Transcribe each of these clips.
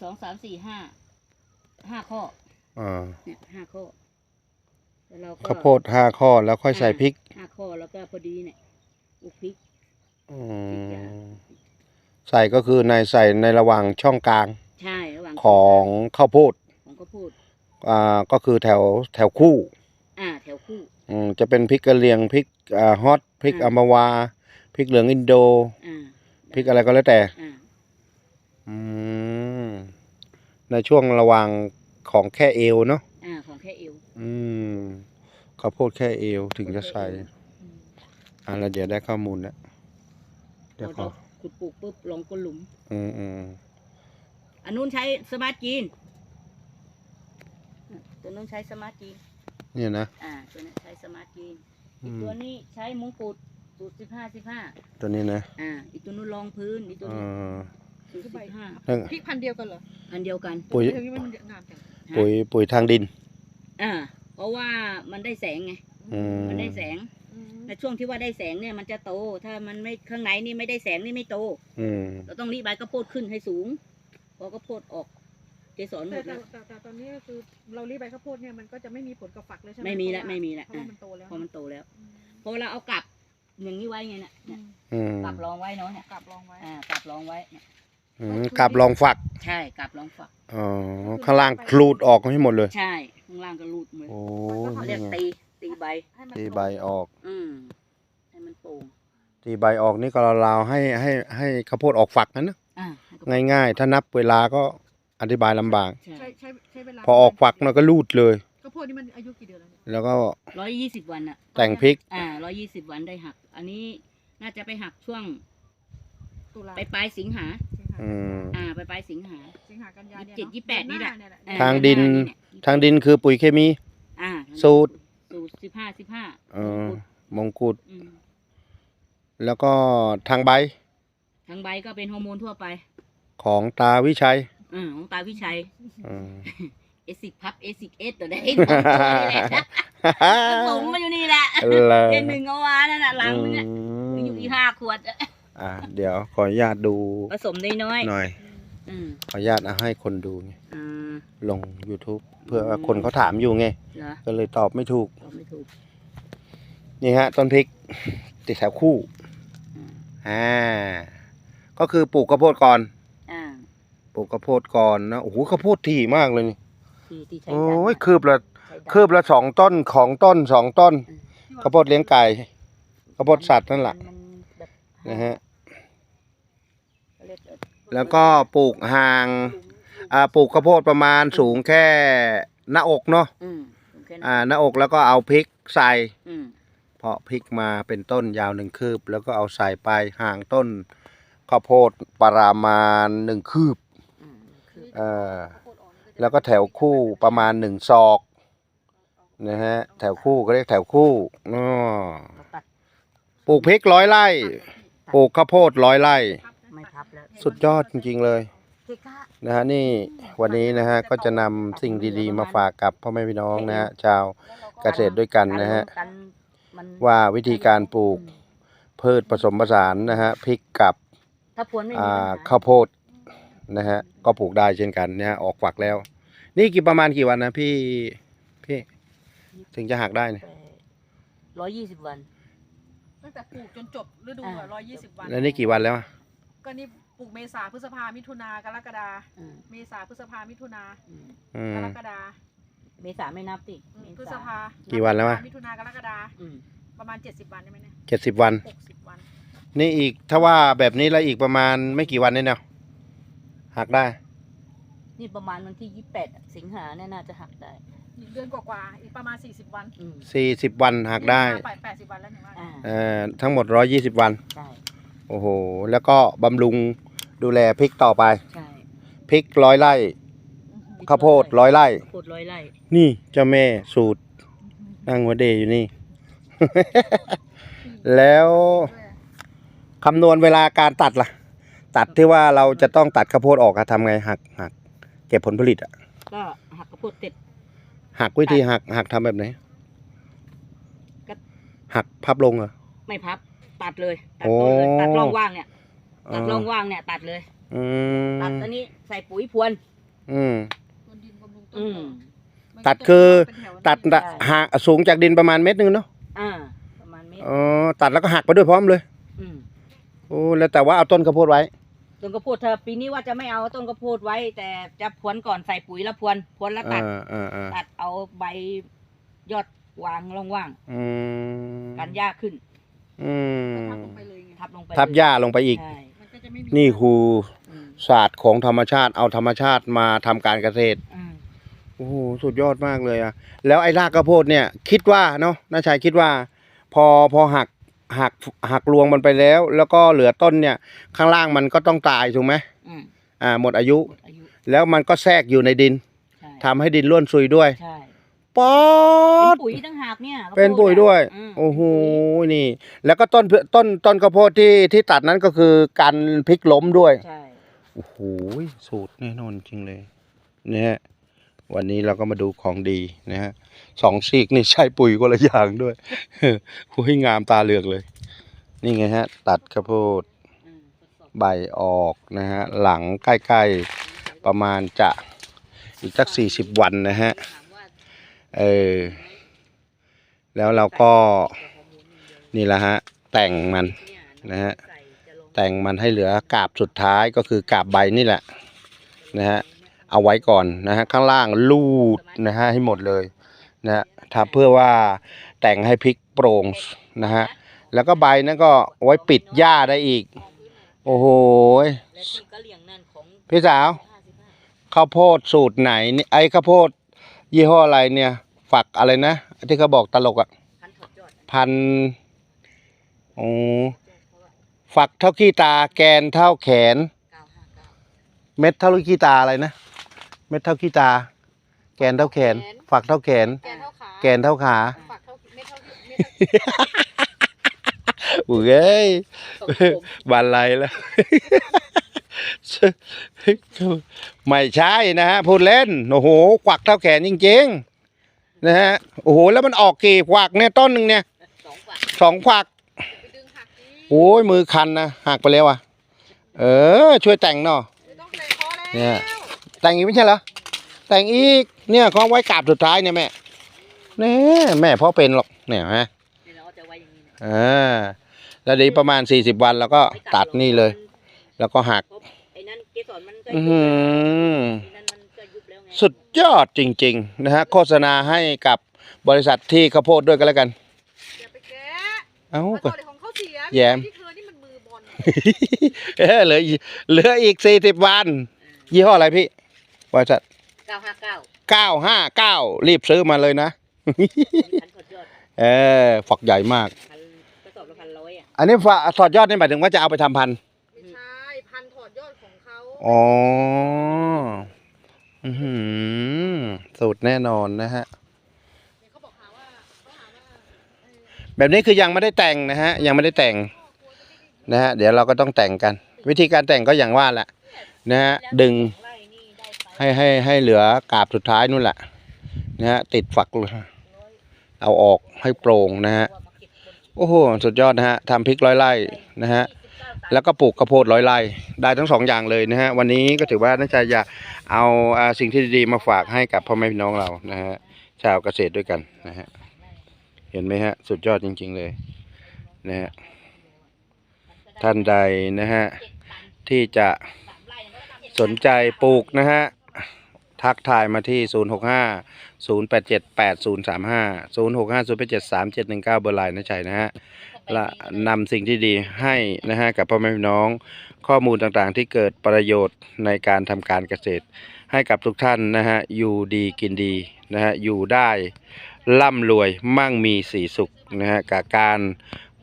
สองสามสี่ห้าห้าข้ออ่าเนี่ยห้าข้อแล้วเราก็ข้าวโพดห้าข้อแล้วค่อยใส่พริกห้าข้อแล้วก็พอดีเนี่ยอุกพริก อืพริกอย่างมใส่ก็คือในใส่ในระหว่างช่องกลางใช่ระหว่างของข้าวโพดของข้าวโพดอ่าก็คือแถวแถวคู่ อ่าแถวคู่อืมจะเป็นพริกกะเหรี่ยงพริกอ่าฮอตพริกอ่าอัมพวาพริกเหลืองอินโดอ่าพริกอะไรก็แล้วแต่อ่าอืม ในช่วงระหว่างของแค่เอวเนาะอ่าของแค่เอวอืมข้าวโพดแค่เอวถึงจะใส่อืมอ่าแล้วเดี๋ยวได้ข้อมูลแล้วเดี๋ยวเราขอขุดปลูกปุ๊บลงก้นหลุม อืมอืมอันนู้นใช้สมาร์ทจีนตัวนู้นใช้สมาร์ทจีนเนี่ยนะ อ่า ตัวนี้ใช้สมาร์ทจีนอือีกม ตัวนี้ใช้มงกุฎสูตรสิบห้าสิบห้าตัวนี้นะอ่า อีกตัวนู้นรองพื้น อีกตัวอ่นี้า สูตรสิบห้าเรื่องพริกพันธุ์เดียวกันเหรออันเดียวกัน ปุ๋ยทำไมมันงามจังฮะ ปุ๋ยปุ๋ยทางดิน อ่า เพราะว่ามันได้แสงไง อืม มันได้แสงอืมแต่ช่วงที่ว่าได้แสงเนี่ยมันจะโต ถ้ามันไม่ข้างในนี่ไม่ได้แสงนี่ไม่โต อืม เราต้องรีบใบข้าวโพดขึ้นให้สูง พอข้าวโพดออกเกสรหมแต่ดแต่แล้ว แต่แต่ตอนนี้ก็คือเรารีบใบข้าวโพดเนี่ยมันก็จะไม่มีผลกับฝักเลยใช่ไหมไม่มีละเพราะว่าไม่มีละเพราะอ่าว่ามันโตแล้วพอมันโตแล้ว อืมพอเราเอากลับอย่างนี้ไว้ไงเนี่ยอืเนี่ยมอืม กลับรองไว้เนาะเนี่ยกลับลองไว้ อ่ากลับรองไว้เนี่ย อืมกลับลองฝัก ใช่กลับรองฝัก อ๋อ ข้างล่างคลูดออกให้หมดเลย ใช่ข้างล่างก็รูดมือโอ้เขาเรียกนี่ไงตีตีใบให้มันตีใบออก อืมให้มันโป่งตีใบออกนี่ก็ราวๆให้ให้ให้ข้าวโพดออกฝักนะนะอ่าให้ข้าวโพดง่ายๆ ถ้านับเวลาก็อธิบายลำบาก ใช่ใช้ใช้ใช้เวลาพอออกฝักมันก็รูดเลยข้าวโพดนี่มันอายุกี่เดือนแล้วเนี่ยแล้วก็ร้อยยี่สิบวันอะ แต่งพริก อ่าร้อยยี่สิบวันได้หัก อันนี้น่าจะไปหักช่วงตุลาไปปลายสิงหาสิงหา อืม อ่าไปปลายสิงหา สิงหากันยาเนี่ยยี่สิบเจ็ดยี่สิบแปดนี่แหละ เดือหาอ่ทางดินเยทางดินคือปุ๋ยเคมี อ่าสูตรสูตรสิบห้าสิบห้าเออมงกุฎอืมแล้วก็ทางใบทางใบก็เป็นฮอร์โมนทั่วไปของตาวิชัยอ่าของตาวิชัยอืม เอซิกพับเอซิกเอสตัวได้สองตัวนี่แหละผสมมาอยู่นี่แหละเลยเดือนหนึ่งเอาวานั่นน่ะหลังนึงอะอยู่ที่ห้าขวดอะ อ่าเดี๋ยวขออนุญาตดูผสมน้อยหน่อยๆอืมขออนุญาตเอาให้คนดูไงอ่า ลง YouTube เพื่อว่าคนเขาถามอยู่ไง เหรอก็เลยตอบไม่ถูก ตอบไม่ถูก นี่ฮะต้นพริก ติดแถวคู่อืม อ่าก็คือปลูกข้าวโพดก่อน อ่าปลูกข้าวโพดก่อนนะโอ้โหข้าวโพดถี่มากเลยนี่ที่ที่ใช้โอ้ดันยคืบละใช้ดันคืบละสองต้นของต้นสองต้นที่ว่าข้าวโพดเลี้ยงไก่ข้าวโพดสัตว์นั่นแหละมันแบบนะฮะ เขาเรียกเอ่อ แล้วก็ปลูกห่างอ่าปลูกข้าวโพดประมาณสูงแค่หน้าอกเนาะอืมโอเคนะอ่าหน้าอกแล้วก็เอาพริกใส่ อืมเพาะพริกมาเป็นต้นยาวหนึ่งคืบ แล้วก็เอาใส่ไปห่างต้นข้าวโพดประมาณหนึ่งคืบอืมคือเอ่อข้าวโพดอ่อนก็จะแล้วก็แถวคู่ประมาณหนึ่งศอกนะฮะแถวคู่ก็เรียกแถวคู่อ้อเราตัดปลูกพริกร้อยไร่ปลูกข้าวโพดร้อยไร่ สุดยอดจริงๆเลยเกะกะนะฮะนี่วันนี้นะฮะก็จะนำสิ่งดีๆ มาฝากกับพ่อแม่พี่น้องนะฮะชาวเกษตรด้วยกันนะฮะตันมันว่าวิธีการปลูกพืชผสมผสานนะฮะพริกกับถ้าพวนไม่มีอ่าปัญหาข้าวโพดนะฮะก็ปลูกได้เช่นกันนะฮะออกฝักแล้ว นี่กี่ประมาณกี่วันนะพี่พี่ถึงจะหักได้เนี่ยร้อยยี่สิบวัน ตั้งแต่ปลูกจนจบฤดูอ่า ร้อยยี่สิบวันแล้วนี่กี่วันแล้วอะก็นี่ป ลูกเมษาพฤษภามิถุนากรกฎาอืมเมษาพฤษภามิถุนาอืมอืกม รกฎาเมษาไม่นับติอืมเมพฤษษาภากี่วันแล้ววะ มิถุนากรกฎาอืมประมาณเจ็ดสิบวันได้ไหมเนี่ยเจ็ดสิบวัน หกสิบวัน นี่อีกถ้าว่าแบบนี้แล้วอีกประมาณไม่กี่วันนี่เนาะหักได้ นี่ประมาณวันที่ยี่สิบแปดสิงหาเนี่ยน่าจะหักได้ อีกเดือนกว่าๆอีกประมาณสี่สิบวันอืมสี่สิบวันหักได้แปดแปดสิบวันแล้วหนูว่าอ่าเอ่อทั้งหมดร้อยยี่สิบวัน ใช่โอ้โห แล้วก็บำรุง ดูแลพริกต่อไป ใช่พริกร้อยไร่ ข้าวโพดร้อยไร่ ข้าวโพดร้อยไร่นี่เจ้าแม่สูตรนั่งหัวเดย์อยู่นี่ แล้วคำนวณเวลาการตัดล่ะ ตัดที่ว่าเราจะต้องตัดข้าวโพดออกอะทำไงหักหักเก็บผลผลิตอะก็หักข้าวโพดเสร็จ หักวิธีหักหักทำแบบไหนก็ หักพับลงเหรอ ไม่พับ ตัดเลยตัดต้นเลยโอ้ ตัดร่องว่างเนี่ยอ๋ ตัดอร่องว่างเนี่ยตัดเลย อืมตัดอันนี้ใส่ปุ๋ยพรวน อืมคนดินบำรุงต้นอืม มันตัดก็จะคือ เป็นแถวตัดนั้นห่างสูงจากดินประมาณเมตรหนึงเนาะอ่า ประมาณนี้อ๋อตัดแล้วก็หักไปด้วยพร้อมเลยอืมโอ้แล้วแต่ว่าเอาต้นข้าวโพดไว้ ต้นกระโพดเธอปีนี้ว่าจะไม่เอาต้นกระโพดไว้ แต่จะพรวนก่อนใส่ปุ๋ยแล้วพรวนพรวนแล้วตัด อ่าอ่าอ่าตัดเอาใบยอดวางร่องว่าง อืมกันหญ้าขึ้นอืมทับลงไปเลยไงทับลงไปทับหญ้าลงไปอีก ใช่มั นก็จะไม่มีนี่คืออืมศาสตร์ของธรรมชาติเอาธรรมชาติมาทำการเกษตรอืมโอ้โหสุดยอดมากเลยอะแล้วไอ้รากข้าวโพดเนี่ย คิดว่าเนาะน้าชายคิดว่า พอพอหักหักหักรวงมันไปแล้ว แล้วก็เหลือต้นเนี่ย ข้างล่างมันก็ต้องตายถูกไหมอืมอ่า หมดอายุ อายุแล้วมันก็แทรกอยู่ในดินใช่ทำให้ดินร่วนซุยด้วย ใช่ ป๊อเป็น ด ปุ๋ยตั้งหากเนี่ยข้าวโพเป็นปุ๋ยด้วย อืมโอ้โห นี่ แล้วก็ต้นต้นต้นข้าวโพดที่ที่ตัดนั้นก็คือการพลิกล้มด้วย ใช่ โอ้โห สูตรแน่นอนจริงเลยนะฮะวันนี้เราก็มาดูของดีนะฮะสองซีกนี่ใช้ปุ๋ยคนละอย่างด้วย หุ้ยงามตาเหลือกเลย นี่ไงฮะ ตัดข้าวโพด อืมทดสอบใบออกนะฮะ หลังใกล้ๆ ประมาณจะอีกสักสี่สิบวันนะฮะ ถามว่าเออ แแล้วเราก็นี่แหละฮะ แต่งมันนะฮะแต่งมันให้เหลือกาบสุดท้ายก็คือกาบใบนี่แหละนะฮะเอาไว้ก่อนนะฮะข้างล่างลูดนะฮะให้หมดเลยนะฮะทำเพื่อว่าแต่งให้พริกโปร่งนะฮะแล้วก็ใบนั้นก็ไว้ปิดหญ้าได้อีก โอ้โหพี่สาวข้าวโพดสูตรไหนนี่ไอ้ข้าวโพดยี่ห้ออะไรเนี่ย ฝักอะไรนะที่เขาบอกตลกอะพันถอดยอดพันโอ้ฝักเท่าขี้ตาแกนเท่าแขนเก้าห้าเก้าเม็ดเท่าลูกขี้ตาอะไรนะ เม็ดเท่าขี้ตา แกนเท่าแขน ฝักเท่าแขน แกนเท่าขาแกนเท่าขาฝักเท่าไม่เท่าไม่เท่าอุ้ยเอ้ยตกผมบานไรแล้วไม่ใช่นะฮะพูดเล่น โอ้โห ควักเท่าแขนจริง ๆ นะฮะโอ้โหแล้วมันออกกี่ควักเนี่ยต้นหนึ่งเนี่ยสองฝักสองควักไปดึงหักดีโอ้ยมือคันนะหักไปแล้วอะ เออ ช่วยแต่งหน่อยไม่ต้องแต่งพอแล้วเนี่ย แต่งอีกไม่ใช่เหรอแต่งอีกเนี่ยเขาไว้กราบสุดท้ายเนี่ยแม่เนี่ยแม่พ่อเป็นหรอกเนี่ยฮะนี่เราก็จะไว้อย่างนี้นะอ่าแล้วเดียวประมาณสี่สิบวันแล้วก็ตัดนี่เลย แล้วก็หักเพราะไอ้นั่นเกสรมันก็อืยุอบหืแล้วอไอ้นั่น สุดยอดจริงๆนะฮะโฆษณาให้กับบริษัทที่ข้าวโพดด้วยกันแล้วกัน อย่าไปแกะเอ้ามาก็ต่อเดี๋ยวของเขาเสียแย้มที่เธอนี่มันมือบอลเออเหลืออีกเหลืออีกสี่สิบวัน ยี่ห้ออะไรพี่ บริษัทเก้าห้าเก้าเก้าห้าเก้ารีบซื้อมาเลยนะ พันถอดยอดเออฝักใหญ่มาก พันกระสอบละพันร้อยอะอันนี้ฝาถอดยอดนี่หมายถึงว่าจะเอาไปทำพันธุ์ไม่ใช่พันถอดยอดของเขาอ๋อ อือหือสูตรแน่นอนนะฮะเนี่ยเขาบอกหาว่าเขาหาว่าเออแบบนี้คือยังไม่ได้แต่งนะฮะ ยังไม่ได้แต่งนะฮะ เดี๋ยวเราก็ต้องแต่งกัน วิธีการแต่งก็อย่างว่าแหละนะฮะ ดึงไร่นี่ได้ไปให้ให้ให้เหลือกาบสุดท้ายนู่นแหละนะฮะ ติดฝักเลยเอาออกให้โปร่งนะฮะว่ามาเก็บคนโอ้โห สุดยอดนะฮะทำพริกร้อยไร่นะฮะ แล้วก็ปลูกข้าวโพดร้อยไร่ได้ทั้งสองอย่างเลยนะฮะวันนี้ก็ถือว่าน่าจะอยากเอาสิ่งที่ดีๆมาฝากให้กับพ่อแม่พี่น้องเรานะฮะชาวเกษตรด้วยกันนะฮะเห็นไหมฮะสุดยอดจริง ๆเลยนะฮะท่านใดนะฮะที่จะสนใจปลูกนะฮะทักทายมาที่ 065 087 8035 065 087 3719 เบอร์ไลน์นะชัยนะฮะ และนำสิ่งที่ดีให้นะฮะกับพ่อแม่พี่น้อง ข้อมูลต่างๆที่เกิดประโยชน์ในการทำการเกษตร ให้กับทุกท่านนะฮะอยู่ดีกินดีนะฮะอยู่ได้ร่ำรวยมั่งมีสีสุขนะฮะกับการ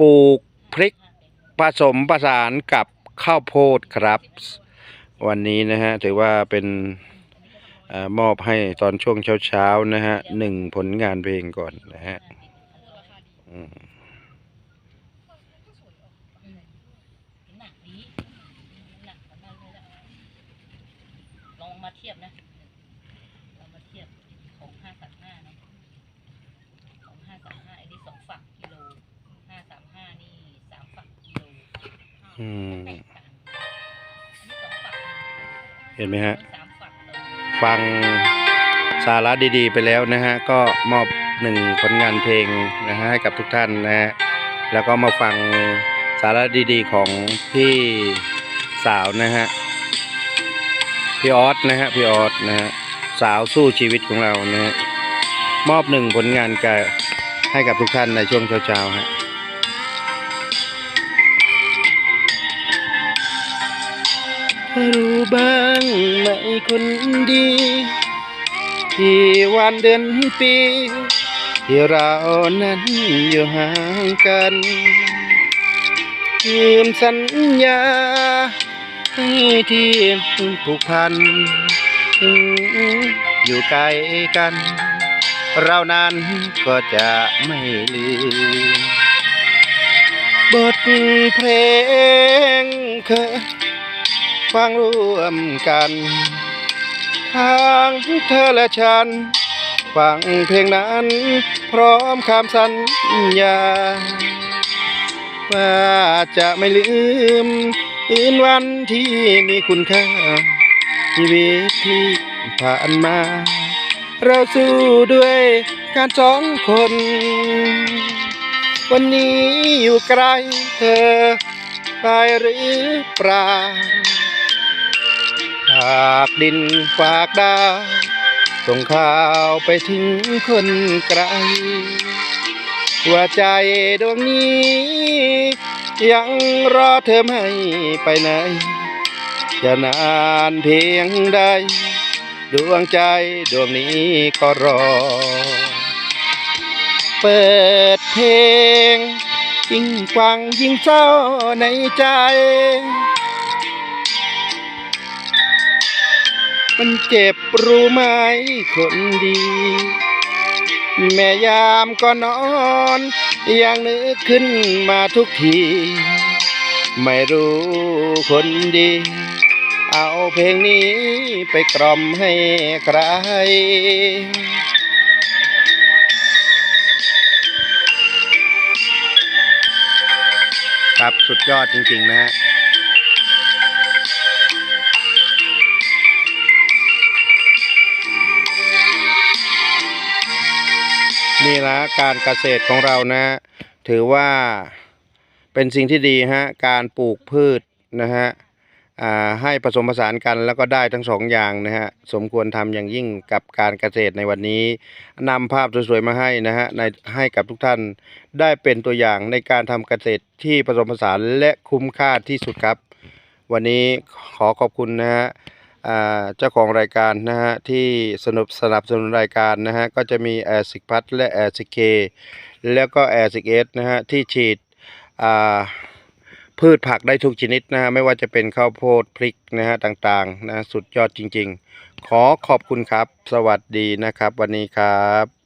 ปลูกพริกผสมประสานกับข้าวโพดครับ วันนี้นะฮะถือว่าเป็นออมอบให้ตอนช่วงเช้าๆนะฮะหนึ่งผลงานเพลงก่อนนะฮะอืม หนักดีหนักประมาณนี้แหละลองมาเทียบนะลองมาเทียบของห้าสามห้านะของห้าสามห้าอันนี้สองฝักกิโลห้าสามห้านี่สามฝักกิโลอืมแตกต่างอันนี้สองฝักเห็นไหมฮะ สามฝักเลยฟังสาระดีๆ ไปแล้วนะฮะ ก็มอบหนึ่งผลงานเพลงนะฮะให้กับทุกท่านนะฮะ แล้วก็มาฟังสาระดีๆของพี่สาวนะฮะ พี่ออสนะฮะพี่ออสนะฮะสาวสู้ชีวิตของเรานะฮะมอบหนึ่งผลงานกับให้กับทุกท่านในช่วงเช้าๆฮะรู้บ้างไหมคนดีที่วันเดือนปี ที่เรานั้นอยู่ห่างกันลืมสัญญา ที่ผูกพัน อยู่ไกลกัน เรานั้นก็จะไม่ลืมบทเพลงเคยฟังร่วมกันทางเธอและฉัน ฟังเพลงนั้น พร้อมคำสัญญาว่าจะไม่ลืม คืนวันที่มีคุณค่าชีวิตที่ผ่านมา เราสู้ด้วยการสองคน วันนี้อยู่ไกลเธอไปหรือเปล่าฝากดินฝากดาวส่งข่าวไปถึงคนไกลว่าใจดวงนี้ ยังรอเธอไม่ไปไหนจะนานเพียงใด ดวงใจดวงนี้ก็รอ เปิดเพลง ยิ่งฟังยิ่งเศร้าในใจ มันเจ็บรู้ไหมคนดี แม่ยามก็นอนยังนึกขึ้นมาทุกที ไม่รู้คนดี เอาเพลงนี้ไปกล่อมให้ใคร ครับสุดยอดจริง ๆ นะฮะ นี่นะการเกษตรของเรานะ ถือว่าเป็นสิ่งที่ดีฮะการปลูกพืชนะฮะให้ผสมผสานกันแล้วก็ได้ทั้งสองอย่างนะฮะสมควรทำอย่างยิ่งกับการเกษตรในวันนี้นำภาพสวยๆมาให้นะฮะในให้กับทุกท่านได้เป็นตัวอย่างในการทำเกษตรที่ผสมผสานและคุ้มค่าที่สุดครับ วันนี้ขอขอบคุณนะฮะ เจ้าของรายการนะฮะที่สนับสนับสนุนรายการนะฮะก็จะมีแอร์สิกพัทและแอร์สิกเคแล้วก็แอร์สิกเอสนะฮะที่ฉีดพืชผักได้ทุกชนิดนะฮะไม่ว่าจะเป็นข้าวโพดพริกนะฮะต่างๆนะสุดยอดจริง ๆ ขอขอบคุณครับ สวัสดีนะครับ วันนี้ครับ